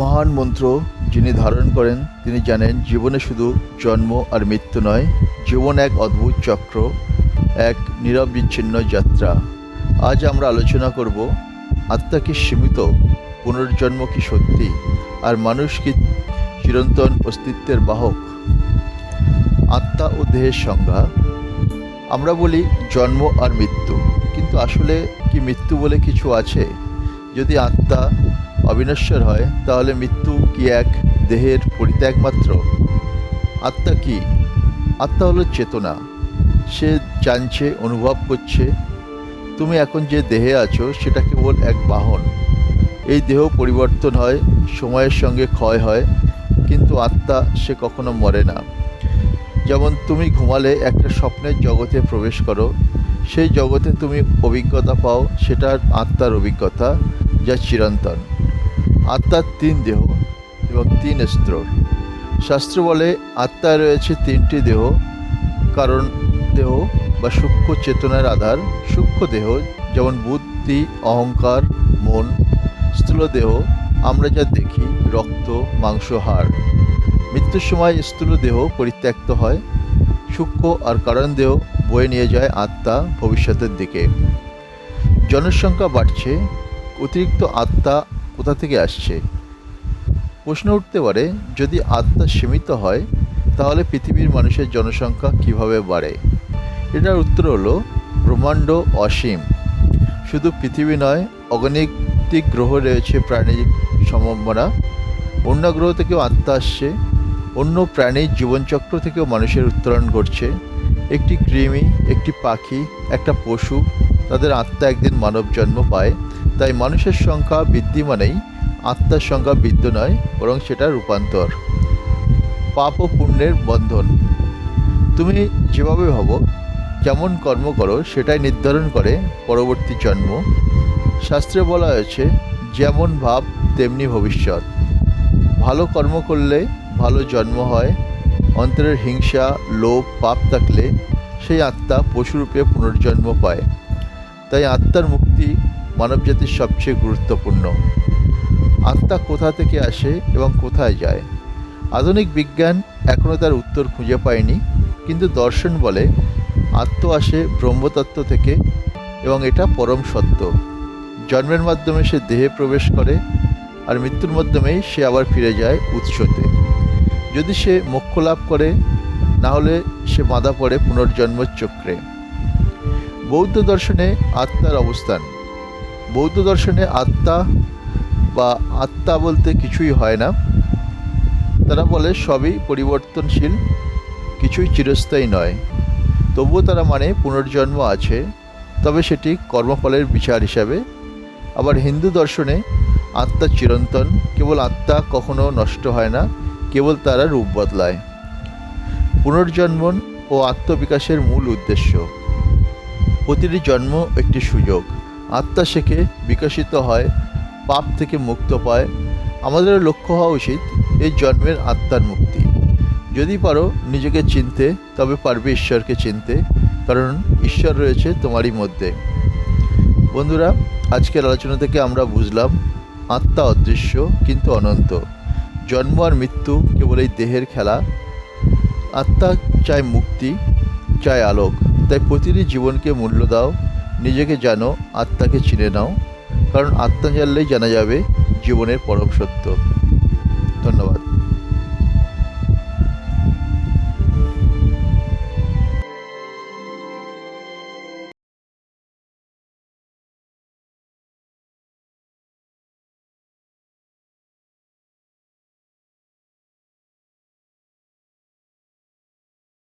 মহান মন্ত্র যিনি ধারণ করেন, তিনি জানেন জীবনে শুধু জন্ম আর মৃত্যু নয়, জীবন এক অদ্ভুত চক্র, এক নিরবিচ্ছিন্ন যাত্রা। আজ আমরা আলোচনা করব, আত্মা কি সীমিত, পুনর্জন্ম কি সত্যি, আর মানুষ কি চিরন্তন অস্তিত্বের বাহক? আত্মা ও দেহের সংজ্ঞা। আমরা বলি জন্ম আর মৃত্যু, কিন্তু আসলে কি মৃত্যু বলে কিছু আছে? যদি আত্মা অবিনশ্বর হয়, তাহলে মৃত্যু কি এক দেহের পরিত্যাগ মাত্র? আত্মা কি? আত্মা হলো চেতনা। সে জানছে, অনুভব করছে, তুমি এখন যে দেহে আছো, সেটা কেবল এক বাহন। এই দেহ পরিবর্তন হয়, সময়ের সঙ্গে ক্ষয় হয়, কিন্তু আত্মা সে কখনো মরে না। যেমন তুমি ঘুমালে একটা স্বপ্নের জগতে প্রবেশ করো, সেই জগতে তুমি অভিজ্ঞতা পাও সেটা আত্মার অভিজ্ঞতা যা চিরন্তন। আত্মার তিন দেহ এবং তিন স্তর শাস্ত্র বলে আত্মায় রয়েছে তিনটি দেহ, কারণ দেহ বা সূক্ষ্ম চেতনার আধার, সূক্ষ্ম দেহ যেমন বুদ্ধি, অহংকার, মন, স্থূল দেহ, আমরা যা দেখি, রক্ত, মাংস, হাড়। মৃত্যুর সময় স্থূল দেহ পরিত্যক্ত হয়, সূক্ষ্ম আর কারণ দেহ বয়ে নিয়ে যায় আত্মা ভবিষ্যতের দিকে। জনসংখ্যা বাড়ছে, অতিরিক্ত আত্মা কোথা থেকে আসছে? প্রশ্ন উঠতে পারে, যদি আত্মা সীমিত হয়, তাহলে পৃথিবীর মানুষের জনসংখ্যা কীভাবে বাড়ে? এটার উত্তর হলো, ব্রহ্মাণ্ড অসীম। শুধু পৃথিবী নয় অগণিতিক গ্রহ রয়েছে প্রাণীর সম্ভাবনা। অন্য গ্রহ থেকেও আত্মা আসছে, অন্য প্রাণীর জীবনচক্র থেকেও মানুষের উত্তরণ ঘটছে। একটি কৃমি, একটি পাখি, একটা পশু, তাদের আত্মা একদিন মানব জন্ম পায়। তাই মানুষের সংখ্যা বৃদ্ধি মানেই আত্মার সংখ্যা বৃদ্ধি নয়, বরং সেটা রূপান্তর। পাপ ও পুণ্যের বন্ধন। তুমি যেভাবে ভাবো, যেমন কর্ম করো, সেটাই নির্ধারণ করে পরবর্তী জন্ম। শাস্ত্রে বলা হয়েছে, যেমন ভাব, তেমনি ভবিষ্যৎ। ভালো কর্ম করলে ভালো জন্ম হয়, অন্তরের হিংসা, লোভ, পাপ থাকলে সেই আত্মা পশুরূপে পুনর্জন্ম পায়। তাই আত্মার মুক্তি মানবজাতির সবচেয়ে গুরুত্বপূর্ণ। আত্মা কোথা থেকে আসে এবং কোথায় যায়? আধুনিক বিজ্ঞান এখনও তার উত্তর খুঁজে পায়নি, কিন্তু দর্শন বলে আত্ম আসে ব্রহ্মতত্ত্ব থেকে এবং এটা পরম সত্য। জন্মের মাধ্যমে সে দেহে প্রবেশ করে আর মৃত্যুর মাধ্যমেই সে আবার ফিরে যায় উৎসতে। যদি সে মোক্ষ লাভ করে, না হলে সে বাঁধা পড়ে পুনর্জন্মের চক্রে। বৌদ্ধ দর্শনে আত্মার অবস্থান। বৌদ্ধ দর্শনে আত্মা বা আত্মা বলতে কিছুই হয় না। তারা বলে সবই পরিবর্তনশীল, কিছুই চিরস্থায়ী নয়। তবুও তারা মানে পুনর্জন্ম আছে, তবে সেটি কর্মফলের বিচার হিসাবে। আবার হিন্দু দর্শনে আত্মা চিরন্তন, কেবল আত্মা কখনো নষ্ট হয় না, কেবল তারা রূপ বদলায়। পুনর্জন্মন ও আত্মবিকাশের মূল উদ্দেশ্য। প্রতিটি জন্ম একটি সুযোগ। আত্মা শেখে বিকশিত হয়, পাপ থেকে মুক্ত পায়। আমাদের লক্ষ্য হওয়া উচিত এই জন্মের আত্মার মুক্তি। যদি পারো নিজেকে চিনতে, তবে পারবে ঈশ্বরকে চিনতে, কারণ ঈশ্বর রয়েছে তোমারই মধ্যে। বন্ধুরা, আজকের আলোচনা থেকে আমরা বুঝলাম, আত্মা অদৃশ্য কিন্তু অনন্ত। জন্ম আর মৃত্যু কেবল এই দেহের খেলা। আত্মা চায় মুক্তি, চায় আলোক। তাই প্রতিটি জীবনকে মূল্য দাও নিজেকে জানো আত্মাকে চিনে নাও কারণ আত্মা জানলেই জানা যাবে জীবনের পরম সত্য। ধন্যবাদ।